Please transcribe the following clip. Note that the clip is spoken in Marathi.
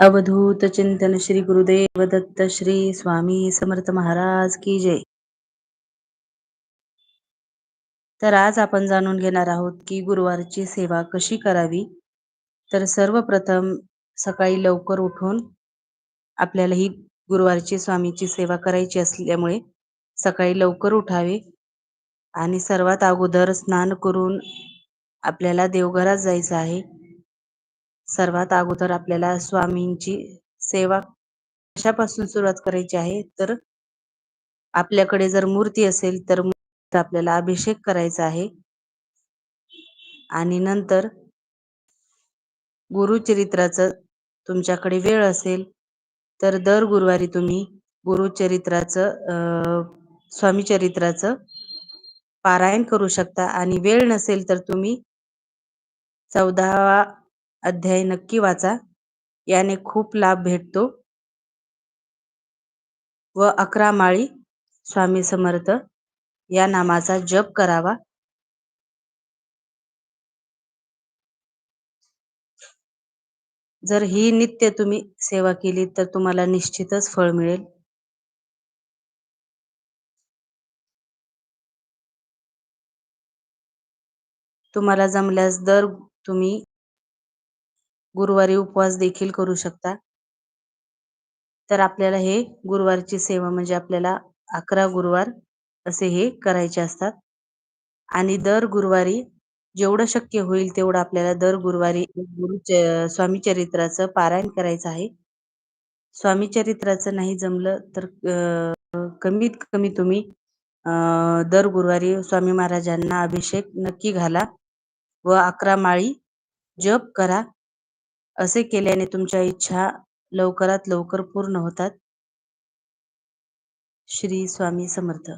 अवधूत चिंतन श्री गुरुदेव दत्त श्री स्वामी समर्थ महाराज की जय. तर आज आपण जाणून घेणार आहोत की गुरुवारची सेवा कशी करावी? तर सर्वप्रथम सकाळी लवकर उठून आपल्याला ही गुरुवारची स्वामीची सेवा करायची असल्यामुळे सकाळी लवकर उठावे आणि सर्वात अगोदर स्नान करून आपल्याला देवघरात जायचं आहे. सर्वात अगोदर आपल्याला स्वामींची सेवा कशापासून सुरुवात करायची आहे? तर आपल्याकडे जर मूर्ती असेल तर आपल्याला अभिषेक करायचा आहे. आणि नंतर गुरुचरित्राचं तुमच्याकडे वेळ असेल तर दर गुरुवारी तुम्ही गुरुचरित्राचं स्वामी चरित्राचं पारायण करू शकता. आणि वेळ नसेल तर तुम्ही चौदावा अध्याय नक्की वाचा. याने खूप लाभ भेटतो. व अकरा माळी स्वामी समर्थ या नामाचा जप करावा. जर ही नित्य तुम्ही सेवा केली तर तुम्हाला निश्चितच फळ मिळेल. तुम्हाला जमल्यास दर तुम्ही गुरुवारी उपवास देखील करू शकता. तर आपल्याला हे गुरुवारची सेवा म्हणजे आपल्याला अकरा गुरुवार असे हे करायचे असतात. आणि दर गुरुवारी जेवढं शक्य होईल तेवढं आपल्याला दर गुरुवारी गुरु स्वामी चरित्राचं पारायण करायचं आहे. स्वामी चरित्राचं नाही जमलं तर कमीत कमी तुम्ही दर गुरुवारी स्वामी महाराजांना अभिषेक नक्की घाला व अकरा माळी जप करा. असे केल्याने तुमच्या इच्छा लवकरात लवकर पूर्ण होतात. श्री स्वामी समर्थ.